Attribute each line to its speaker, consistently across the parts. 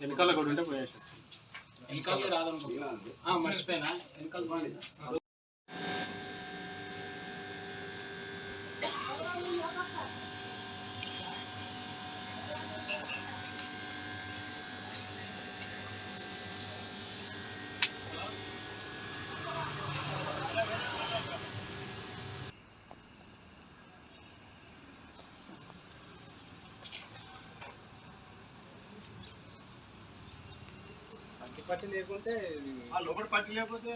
Speaker 1: వెనకాల కూడా ఉంటే పోయేసాం
Speaker 2: వెనకాల రాదనుకుంటున్నాను మర్చిపోయినా? వెనకాల బాగుంది పచ్చి పచ్చి లేకుంటే
Speaker 1: లోపల పట్టి లేకపోతే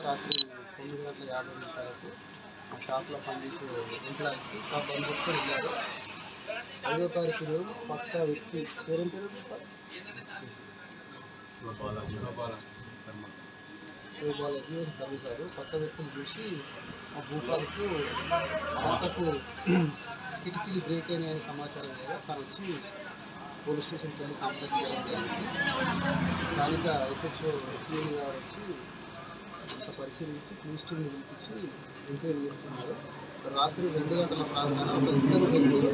Speaker 3: రాత్రి తొమ్మిది గంటల యాభై నిమిషాలకు ఆ షాప్లో పనిచేసే ఎంప్లాయీస్ షాప్ బంద్ చేసుకొని వెళ్ళారు ఐదో తారీఖు పక్క వ్యక్తి పేరేం పేరు శివబాలాజీ తవ్వేశారు పక్క వ్యక్తులు చూసి ఆ భూపాలకు ఆశకు కిటికీలు బ్రేక్ అయిన సమాచారం లేదా? తను వచ్చి పోలీస్ స్టేషన్కి వెళ్ళి కంప్లైంట్ చేయడం జరిగింది. స్థానిక ఎస్హెచ్ఓ సిఎల్ గారు వచ్చి అంత పరిశీలించి క్లూస్టీని పిలిపించి ఎంక్వైరీ చేస్తున్నారు. రాత్రి రెండు గంటల ప్రాంతాన ఒక ఇద్దరు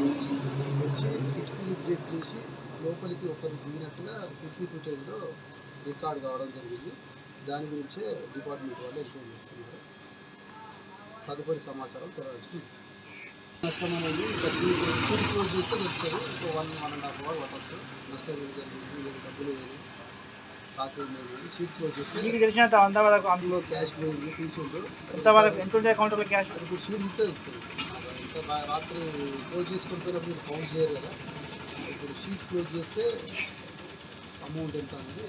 Speaker 3: వచ్చి కిటికీలు బ్రేక్ చేసి లోపలికి ఒకరు దిగినట్టుగా సీసీ ఫుటేజ్లో రికార్డ్ కావడం జరిగింది. దాని గురించే డిపార్ట్మెంట్ వాళ్ళు ఎంక్వైరీ చేస్తున్నారు. తదుపరి సమాచారం తెలవచ్చు నష్టం అనేది షీట్ క్లోజ్ చేస్తే దొరుకుతుంది ఒక one one and half hour పట్టచ్చు. నష్టం ఏం జరిగింది డబ్బులు ఏమి?
Speaker 4: మీకు తెలిసినంత వాళ్ళకు
Speaker 3: అందులో క్యాష్ పోయింది తీసిండు
Speaker 4: ఎంత వాళ్ళకి ఎంత ఉంటే అకౌంట్లో క్యాష్
Speaker 3: ఇప్పుడు షీట్ రా- రాత్రి క్లోజ్ పోయినప్పుడు మీరు కౌంట్ చేయరు కదా. ఇప్పుడు షీట్ క్లోజ్ చేస్తే అమౌంట్ ఎంత అనేది